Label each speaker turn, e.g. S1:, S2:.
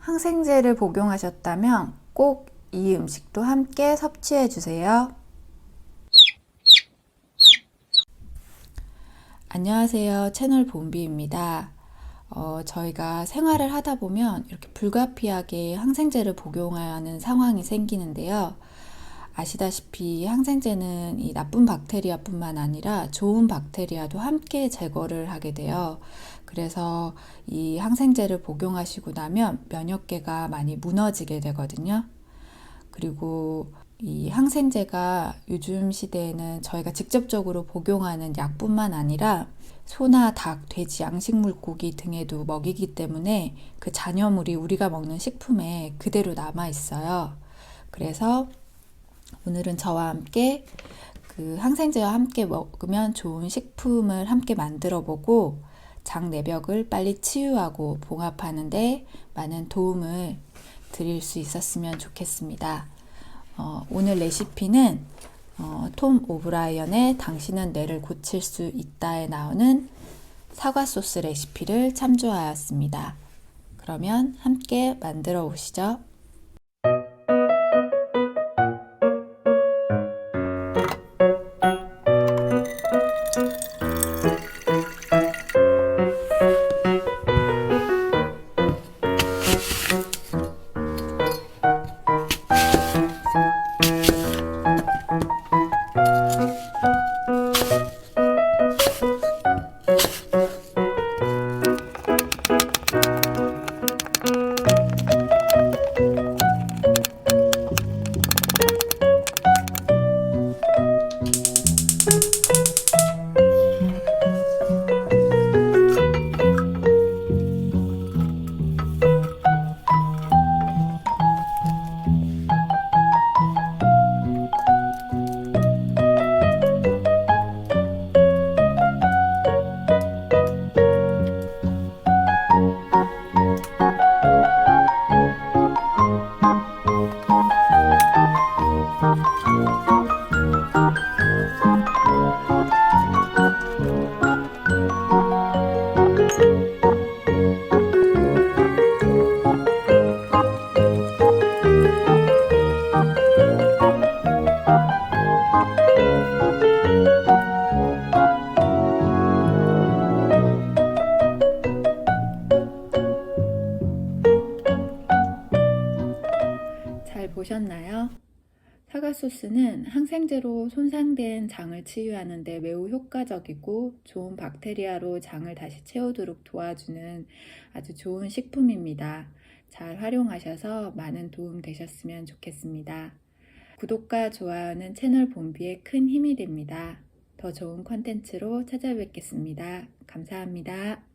S1: 항생제를 복용하셨다면 꼭 이 음식도 함께 섭취해 주세요. 안녕하세요. 채널 봄비입니다. 어, 저희가 생활을 하다 보면 이렇게 불가피하게 항생제를 복용하는 상황이 생기는데요. 아시다시피 항생제는 이 나쁜 박테리아뿐만 아니라 좋은 박테리아도 함께 제거를 하게 돼요. 그래서 이 항생제를 복용하시고 나면 면역계가 많이 무너지게 되거든요. 그리고 이 항생제가 요즘 시대에는 저희가 직접적으로 복용하는 약뿐만 아니라 소나 닭, 돼지, 양식 물, 고기 등에도 먹이기 때문에 그 잔여물이 우리가 먹는 식품에 그대로 남아 있어요. 그래서 오늘은 저와 함께 그 항생제와 함께 먹으면 좋은 식품을 함께 만들어 보고 장 내벽을 빨리 치유하고 봉합하는데 많은 도움을 드릴 수 있었으면 좋겠습니다. 어, 오늘 레시피는 어, 톰 오브라이언의 당신은 뇌를 고칠 수 있다에 나오는 사과 소스 레시피를 참조하였습니다. 그러면 함께 만들어 보시죠. Bye. 잘 보셨나요? 사과 소스는 항생제로 손상된 장을 치유하는 데 매우 효과적이고 좋은 박테리아로 장을 다시 채우도록 도와주는 아주 좋은 식품입니다. 잘 활용하셔서 많은 도움 되셨으면 좋겠습니다. 구독과 좋아요는 채널 본비에 큰 힘이 됩니다. 더 좋은 컨텐츠로 찾아뵙겠습니다. 감사합니다.